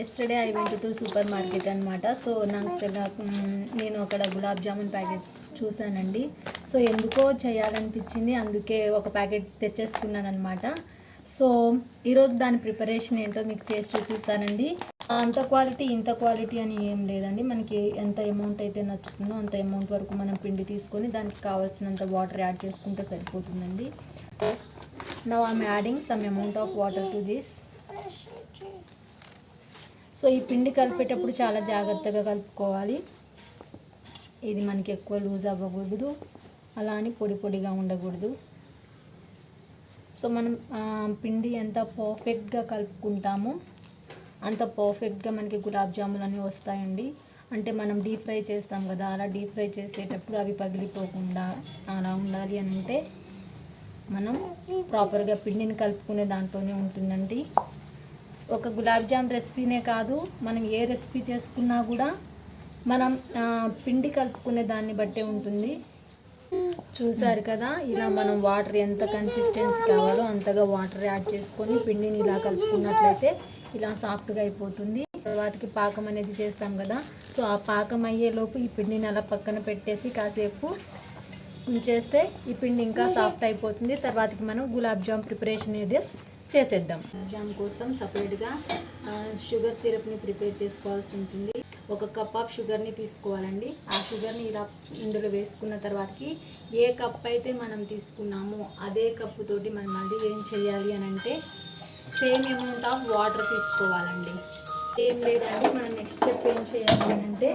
Yesterday I went to supermarket అనమాట so నాకు నేను అక్కడ గులాబ్ జామున్ ప్యాకెట్ చూశానండి సో ఎందుకో చేయాలనిపించింది. అందుకే ఒక ప్యాకెట్ తెచ్చేసుకున్నాను అనమాట సో ఈరోజు దాని ప్రిపరేషన్ ఏంటో మీకు చేసి చూపిస్తానండి. అంత క్వాలిటీ ఇంత క్వాలిటీ అని ఏం లేదండి. మనకి ఎంత అమౌంట్ అయితే నచ్చుతుందో అంత అమౌంట్ వరకు మనం పిండి తీసుకొని దానికి కావాల్సినంత వాటర్ యాడ్ చేసుకుంటే సరిపోతుందండి. Now I'm adding some amount of water to this so ఈ పిండి కలిపేటప్పుడు చాలా జాగ్రత్తగా కలుపుకోవాలి. ఇది మనకి ఎక్కువ లూజ్ అవ్వకూడదు. అలా అని పొడి పొడిగా ఉండకూడదు. సో మనం పిండి ఎంత పర్ఫెక్ట్గా కలుపుకుంటామో అంత పర్ఫెక్ట్గా మనకి గులాబ్ జాములు అనేవి వస్తాయండి. అంటే మనం డీప్ ఫ్రై చేస్తాం కదా అలా డీప్ ఫ్రై చేసేటప్పుడు అవి పగిలిపోకుండా అలా ఉండాలి అని అంటే మనం ప్రాపర్గా పిండిని కలుపుకునే దాంట్లోనే ఉంటుందండి. ఒక గులాబ్ జామ్ రెసిపీనే కాదు మనం ఏ రెసిపీ చేసుకున్నా కూడా మనం పిండి కలుపుకునే దాన్ని బట్టే ఉంటుంది. చూసారు కదా ఇలా మనం వాటర్ ఎంత కన్సిస్టెన్సీ కావాలో అంతగా వాటర్ యాడ్ చేసుకొని పిండిని ఇలా కలుపుకున్నట్లయితే ఇలా సాఫ్ట్గా అయిపోతుంది. తర్వాతకి పాకం అనేది చేస్తాం కదా సో ఆ పాకం అయ్యేలోపు ఈ పిండిని అలా పక్కన పెట్టేసి కాసేపు ఉంచేస్తే ఈ పిండి ఇంకా సాఫ్ట్ అయిపోతుంది. తర్వాతకి మనం గులాబ్ జామ్ ప్రిపరేషన్ అనేది చేసేద్దాం. జామ్ కోసం సపరేట్గా షుగర్ సిరప్ని ప్రిపేర్ చేసుకోవాల్సి ఉంటుంది. ఒక కప్ ఆఫ్ షుగర్ని తీసుకోవాలండి. ఆ షుగర్ని ఇలా ఇందులో వేసుకున్న తర్వాతకి ఏ కప్ అయితే మనం తీసుకున్నామో అదే కప్పుతోటి మనం మళ్ళీ ఏం చేయాలి అని అంటే సేమ్ అమౌంట్ ఆఫ్ వాటర్ తీసుకోవాలండి. ఏం లేదండి మనం నెక్స్ట్ స్టెప్ ఏం చేయాలి అని అంటే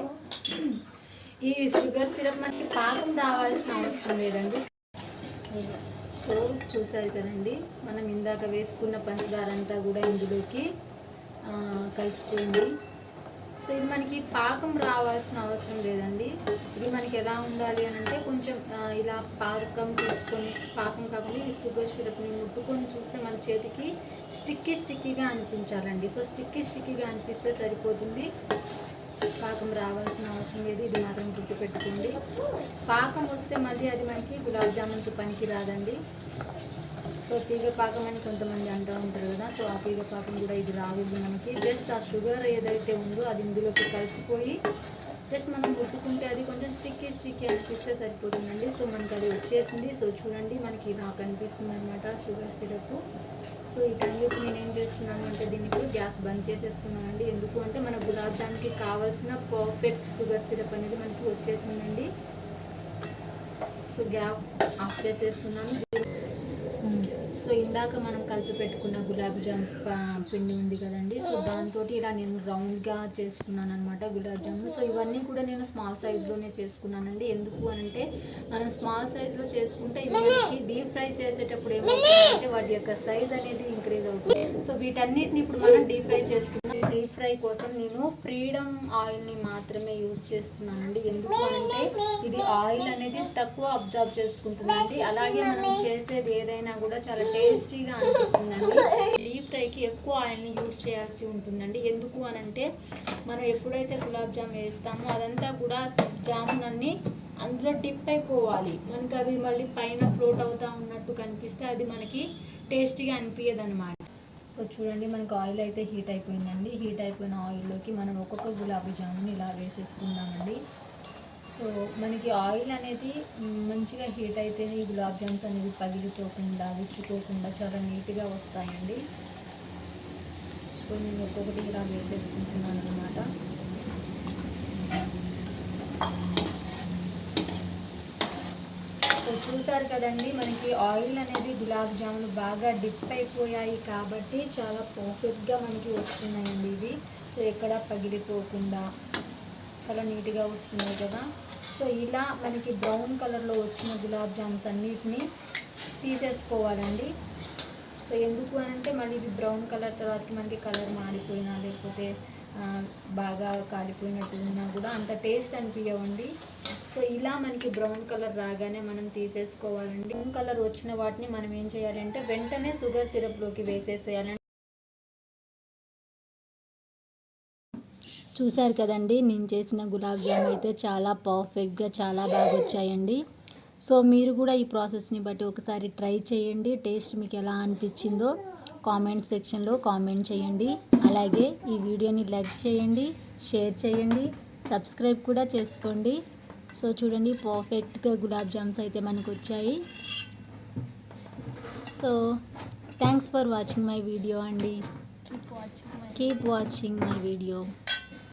ఈ షుగర్ సిరప్ మనకి పాకం రావాల్సిన అవసరం లేదండి. సో చూసారు కదండి మనం ఇందాక వేసుకున్న పంచదార అంతా కూడా ఇందులోకి ఆ, కలిసిపోయింది సో ఇది మనకి పాకం రావాల్సిన అవసరం లేదండి. ఇది మనకి ఎలా ఉండాలి అని అంటే కొంచెం ఇలా పాకం తీసుకొని పాకం కాకుండా ఈ షుగర్ సిరప్ని ముట్టుకొని చూస్తే మన చేతికి స్టిక్కీ స్టిక్కీగా అనిపించాలండి. సో స్టిక్కీ స్టిక్కీగా అనిపిస్తే సరిపోతుంది. పాకం రావాల్సిన అవసరం పెట్టుకోండి. పాకం వస్తే మళ్ళీ అది మనకి గులాబ్ జామున్కి పనికి రాదండి. సో తీగ పాకం అని కొంతమంది అంటూ ఉంటారు కదా. సో ఆ తీగ పాకం కూడా ఇది రాదు మనకి. జస్ట్ ఆ షుగర్ ఏదైతే ఉందో అది ఇందులోకి కలిసిపోయి జస్ట్ మనం గుర్తుకుంటే అది కొంచెం స్టిక్కీ స్టిక్కీ అనిపిస్తే సరిపోతుందండి. సో మనకి అది వచ్చేసింది. సో చూడండి మనకి ఇలా కనిపిస్తుంది అనమాట షుగర్ సిరప్. సో ఈ టైంలోకి నేను ఏం చేస్తున్నాను అంటే దీనికి గ్యాస్ బంద్ చేసేసుకున్నానండి ఎందుకు అంటే మన గులాబ్ జామ్కి కావాల్సిన పర్ఫెక్ట్ షుగర్ సిరప్ అనేది మనకి వచ్చేసిందండి. సో గ్యాస్ ఆఫ్ చేసేస్తున్నాను. సో ఇందాక మనం కలిపి పెట్టుకున్న గులాబ్ జామ్ పిండి ఉంది కదండి. సో దాంతో ఇలా నేను రౌండ్గా చేసుకున్నాను అనమాట గులాబ్ జామున్ సో ఇవన్నీ కూడా నేను స్మాల్ సైజులోనే చేసుకున్నానండి. ఎందుకు అని అంటే మనం స్మాల్ సైజులో చేసుకుంటే ఇవన్నీ మనకి డీప్ ఫ్రై చేసేటప్పుడు ఏమవుతుందంటే వాటి యొక్క సైజ్ అనేది ఇంక్రీజ్ అవుతుంది. సో వీటన్నిటిని ఇప్పుడు మనం డీప్ ఫ్రై చేసుకున్నాం డీప్ ఫ్రై కోసం నేను ఫ్రీడమ్ ఆయిల్ని మాత్రమే యూజ్ చేస్తున్నానండి. ఎందుకు అంటే ఇది ఆయిల్ అనేది తక్కువ అబ్జర్వ్ చేసుకుంటుందండి. అలాగే మనం చేసేది ఏదైనా కూడా చాలా టేస్టీగా అనిపిస్తుందండి. డీప్ ఫ్రైకి ఎక్కువ ఆయిల్ని యూజ్ చేయాల్సి ఉంటుందండి. ఎందుకు అని అంటే మనం ఎప్పుడైతే గులాబ్ జామ్ వేస్తామో అదంతా కూడా జామున్ అన్ని అందులో డిప్ అయిపోవాలి. మనకి అవి మళ్ళీ పైన ఫ్లోట్ అవుతా ఉన్నట్టు కనిపిస్తే అది మనకి టేస్టీగా అనిపించదు అనమాట సో చూడండి మనకు ఆయిల్ అయితే హీట్ అయిపోయిందండి. హీట్ అయిపోయిన ఆయిల్లోకి మనం ఒక్కొక్క గులాబీ జామున్ ఇలా వేసేసుకుందామండి. సో మనకి ఆయిల్ అనేది మంచిగా హీట్ అయితేనే ఈ గులాబ్ జామ్స్ అనేది పగిలిపోకుండా గుచ్చుకోకుండా చాలా నీట్గా వస్తాయండి. సో నేను ఒక్కొక్కటి ఇలా వేసేసుకుంటున్నాను అనమాట సో చూసారు కదండి మనకి ఆయిల్ అనేది గులాబ్ జాములు బాగా డిప్ అయిపోయాయి కాబట్టి చాలా పర్ఫెక్ట్గా మనకి వస్తున్నాయండి ఇవి. సో ఎక్కడ పగిలిపోకుండా చాలా నీట్గా వస్తున్నాయి కదా. సో ఇలా మనకి బ్రౌన్ కలర్లో వచ్చిన గులాబ్ జామ్స్ అన్నిటిని తీసేసుకోవాలండి. సో ఎందుకు అని అంటే మళ్ళీ ఇది బ్రౌన్ కలర్ తర్వాత మనకి కలర్ మారిపోయినా లేకపోతే బాగా కాలిపోయినట్టు ఉన్నా కూడా అంత టేస్ట్ అనిపించవండి సో ఇలా మనకి బ్రౌన్ కలర్ రాగానే మనం తీసేసుకోవాలండి. బ్రౌన్ కలర్ వచ్చిన వాటిని మనం ఏం చేయాలంటే వెంటనే షుగర్ సిరప్లోకి వేసేసేయాలండి. చూసారు కదండి నేను చేసిన గులాబ్ జామ్ అయితే చాలా పర్ఫెక్ట్గా చాలా బాగా వచ్చాయండి. సో మీరు కూడా ఈ ప్రాసెస్ని బట్టి ఒకసారి ట్రై చేయండి. టేస్ట్ మీకు ఎలా అనిపించిందో కామెంట్ సెక్షన్లో కామెంట్ చేయండి. అలాగే ఈ వీడియోని లైక్ చేయండి షేర్ చేయండి సబ్స్క్రైబ్ కూడా చేసుకోండి. సో చూడండి పర్ఫెక్ట్గా గులాబ్ జామ్స్ అయితే మనకు వచ్చాయి so thanks for watching my video అండి. Keep watching my keep watching my video